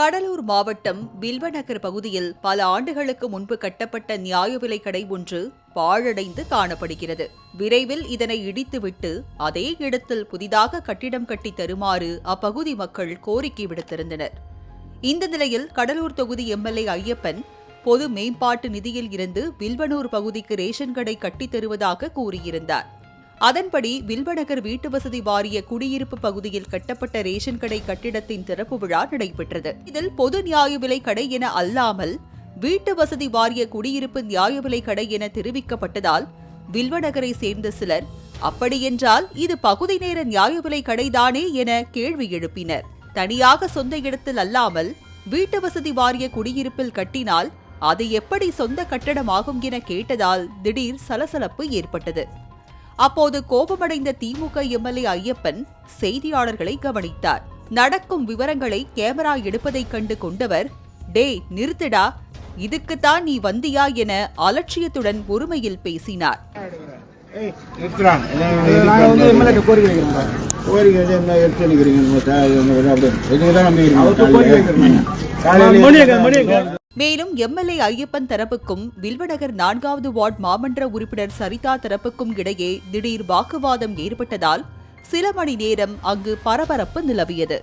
கடலூர் மாவட்டம் வில்வநகர் பகுதியில் பல ஆண்டுகளுக்கு முன்பு கட்டப்பட்ட நியாய விலைக் கடை ஒன்று பாழடைந்து காணப்படுகிறது. விரைவில் இதனை இடித்துவிட்டு அதே இடத்தில் புதிதாக கட்டிடம் கட்டி தருமாறு அப்பகுதி மக்கள் கோரிக்கை விடுத்திருந்தனர். இந்த நிலையில் கடலூர் தொகுதி எம்எல்ஏ ஐயப்பன் பொது மேம்பாட்டு நிதியில் இருந்து வில்வனூர் பகுதிக்கு ரேஷன் கடை கட்டித் தருவதாக கூறியிருந்தார். அதன்படி வில்வநகர் வீட்டு வசதி வாரிய குடியிருப்பு பகுதியில் கட்டப்பட்ட ரேஷன் கடை கட்டிடத்தின் திறப்பு விழா நடைபெற்றது. இதில் பொது நியாய விலை கடை என அல்லாமல் வீட்டு வசதி வாரிய குடியிருப்பு நியாய விலை கடை என தெரிவிக்கப்பட்டதால் வில்வநகரை சேர்ந்த சிலர் அப்படியென்றால் இது பகுதி நேர நியாய விலை கடைதானே என கேள்வி எழுப்பினர். தனியாக சொந்த இடத்தில் அல்லாமல் வீட்டு வசதி வாரிய குடியிருப்பில் கட்டினால் அது எப்படி சொந்த கட்டடமாகும் என கேட்டதால் திடீர் சலசலப்பு ஏற்பட்டது. அப்போது கோபமடைந்த திமுக எம்எல்ஏ ஐயப்பன் செய்தியாளர்களை கவனித்தார் நடக்கும் விவரங்களை கேமரா எடுப்பதைக் கண்டு கொண்டவர் டேய் நிறுத்துடா இதுக்குத்தான் நீ வந்தியா என அலட்சியத்துடன் பொறுமையில் பேசினார் கோரிக்கை மேலும் எம்எல்ஏ ஐயப்பன் தரப்புக்கும் வில்வநகர் நான்காவது வார்டு மாமன்ற உறுப்பினர் சரிதா தரப்புக்கும் இடையே திடீர் வாக்குவாதம் ஏற்பட்டதால் சில மணி நேரம் அங்கு பரபரப்பு நிலவியது.